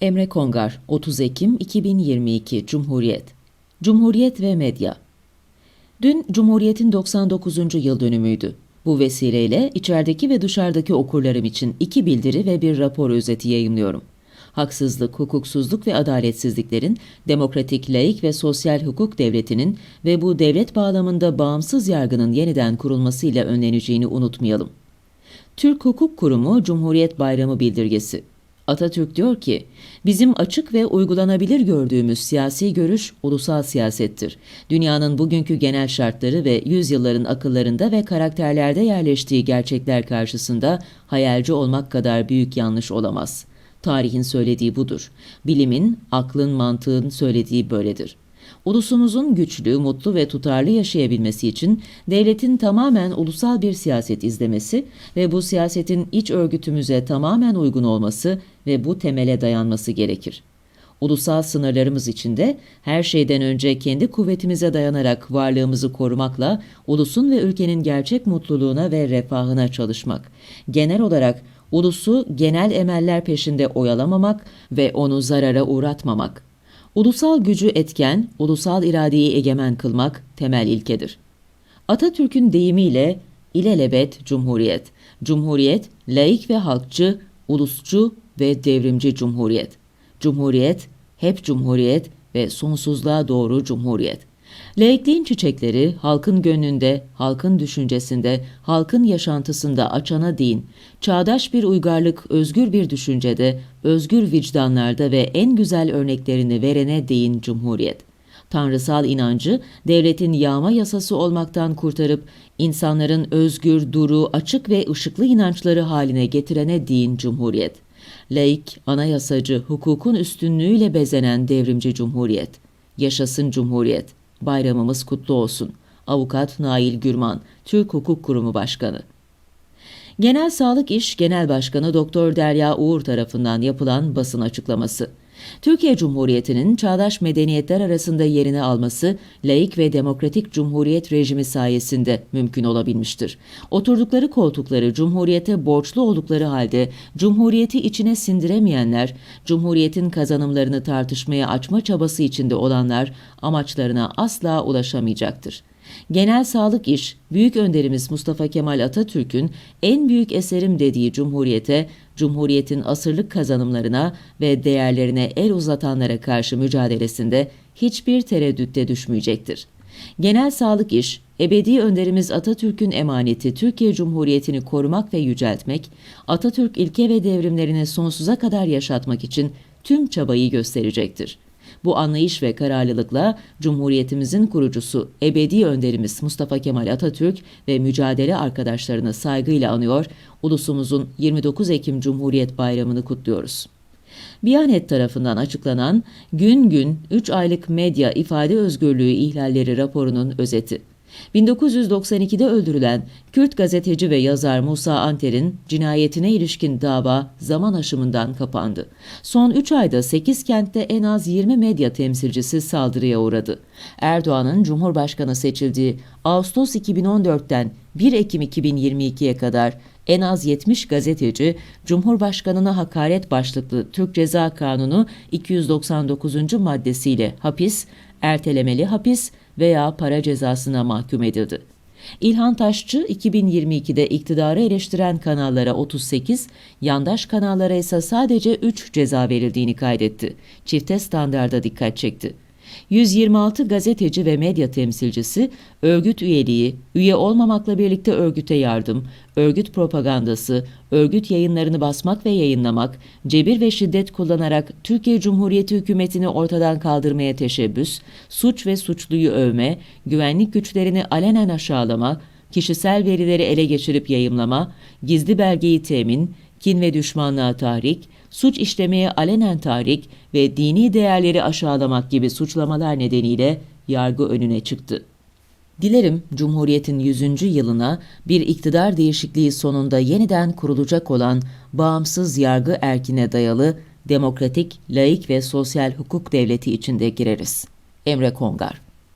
Emre Kongar, 30 Ekim 2022 Cumhuriyet Cumhuriyet ve Medya Dün Cumhuriyet'in 99. yıl dönümüydü. Bu vesileyle içerideki ve dışarıdaki okurlarım için iki bildiri ve bir rapor özeti yayımlıyorum. Haksızlık, hukuksuzluk ve adaletsizliklerin demokratik, laik ve sosyal hukuk devletinin ve bu devlet bağlamında bağımsız yargının yeniden kurulmasıyla önleneceğini unutmayalım. Türk Hukuk Kurumu Cumhuriyet Bayramı bildirgesi Atatürk diyor ki, bizim açık ve uygulanabilir gördüğümüz siyasi görüş ulusal siyasettir. Dünyanın bugünkü genel şartları ve yüzyılların akıllarında ve karakterlerde yerleştiği gerçekler karşısında hayalci olmak kadar büyük yanlış olamaz. Tarihin söylediği budur. Bilimin, aklın, mantığın söylediği böyledir. Ulusumuzun güçlü, mutlu ve tutarlı yaşayabilmesi için devletin tamamen ulusal bir siyaset izlemesi ve bu siyasetin iç örgütümüze tamamen uygun olması ve bu temele dayanması gerekir. Ulusal sınırlarımız içinde her şeyden önce kendi kuvvetimize dayanarak varlığımızı korumakla ulusun ve ülkenin gerçek mutluluğuna ve refahına çalışmak. Genel olarak ulusu genel emeller peşinde oyalamamak ve onu zarara uğratmamak. Ulusal gücü etken, ulusal iradeyi egemen kılmak temel ilkedir. Atatürk'ün deyimiyle ilelebet cumhuriyet. Cumhuriyet, laik ve halkçı, ulusçu ve devrimci cumhuriyet. Cumhuriyet, hep cumhuriyet ve sonsuzluğa doğru cumhuriyet. Laikliğin çiçekleri halkın gönlünde, halkın düşüncesinde, halkın yaşantısında açana din, çağdaş bir uygarlık özgür bir düşüncede, özgür vicdanlarda ve en güzel örneklerini verene değin cumhuriyet. Tanrısal inancı devletin yağma yasası olmaktan kurtarıp insanların özgür, duru, açık ve ışıklı inançları haline getirene din cumhuriyet. Laik, anayasacı, hukukun üstünlüğüyle bezenen devrimci cumhuriyet. Yaşasın cumhuriyet. Bayramımız kutlu olsun. Avukat Nail Gürman, Türk Hukuk Kurumu Başkanı. Genel Sağlık İş Genel Başkanı Doktor Derya Uğur tarafından yapılan basın açıklaması. Türkiye Cumhuriyeti'nin çağdaş medeniyetler arasında yerini alması, laik ve demokratik cumhuriyet rejimi sayesinde mümkün olabilmiştir. Oturdukları koltukları cumhuriyete borçlu oldukları halde cumhuriyeti içine sindiremeyenler, cumhuriyetin kazanımlarını tartışmaya açma çabası içinde olanlar amaçlarına asla ulaşamayacaktır. Genel sağlık iş, büyük önderimiz Mustafa Kemal Atatürk'ün en büyük eserim dediği Cumhuriyete, Cumhuriyet'in asırlık kazanımlarına ve değerlerine el uzatanlara karşı mücadelesinde hiçbir tereddütte düşmeyecektir. Genel sağlık iş, ebedi önderimiz Atatürk'ün emaneti Türkiye Cumhuriyeti'ni korumak ve yüceltmek, Atatürk ilke ve devrimlerini sonsuza kadar yaşatmak için tüm çabayı gösterecektir. Bu anlayış ve kararlılıkla Cumhuriyetimizin kurucusu ebedi önderimiz Mustafa Kemal Atatürk ve mücadele arkadaşlarını saygıyla anıyor, ulusumuzun 29 Ekim Cumhuriyet Bayramı'nı kutluyoruz. Biyanet tarafından açıklanan gün gün 3 aylık medya ifade özgürlüğü ihlalleri raporunun özeti. 1992'de öldürülen Kürt gazeteci ve yazar Musa Anter'in cinayetine ilişkin dava zaman aşımından kapandı. Son 3 ayda 8 kentte en az 20 medya temsilcisi saldırıya uğradı. Erdoğan'ın Cumhurbaşkanı seçildiği Ağustos 2014'ten 1 Ekim 2022'ye kadar en az 70 gazeteci Cumhurbaşkanına hakaret başlıklı Türk Ceza Kanunu 299. maddesiyle hapis, ertelemeli hapis veya para cezasına mahkum edildi. İlhan Taşçı 2022'de iktidarı eleştiren kanallara 38, yandaş kanallara ise sadece 3 ceza verildiğini kaydetti. Çifte standarda dikkat çekti. 126 gazeteci ve medya temsilcisi örgüt üyeliği, üye olmamakla birlikte örgüte yardım, örgüt propagandası, örgüt yayınlarını basmak ve yayınlamak, cebir ve şiddet kullanarak Türkiye Cumhuriyeti hükümetini ortadan kaldırmaya teşebbüs, suç ve suçluyu övme, güvenlik güçlerini alenen aşağılama, kişisel verileri ele geçirip yayımlama, gizli belgeyi temin, kin ve düşmanlığa tahrik, suç işlemeye alenen tahrik ve dini değerleri aşağılamak gibi suçlamalar nedeniyle yargı önüne çıktı. Dilerim Cumhuriyet'in 100. yılına bir iktidar değişikliği sonunda yeniden kurulacak olan bağımsız yargı erkine dayalı demokratik, laik ve sosyal hukuk devleti içinde gireriz. Emre Kongar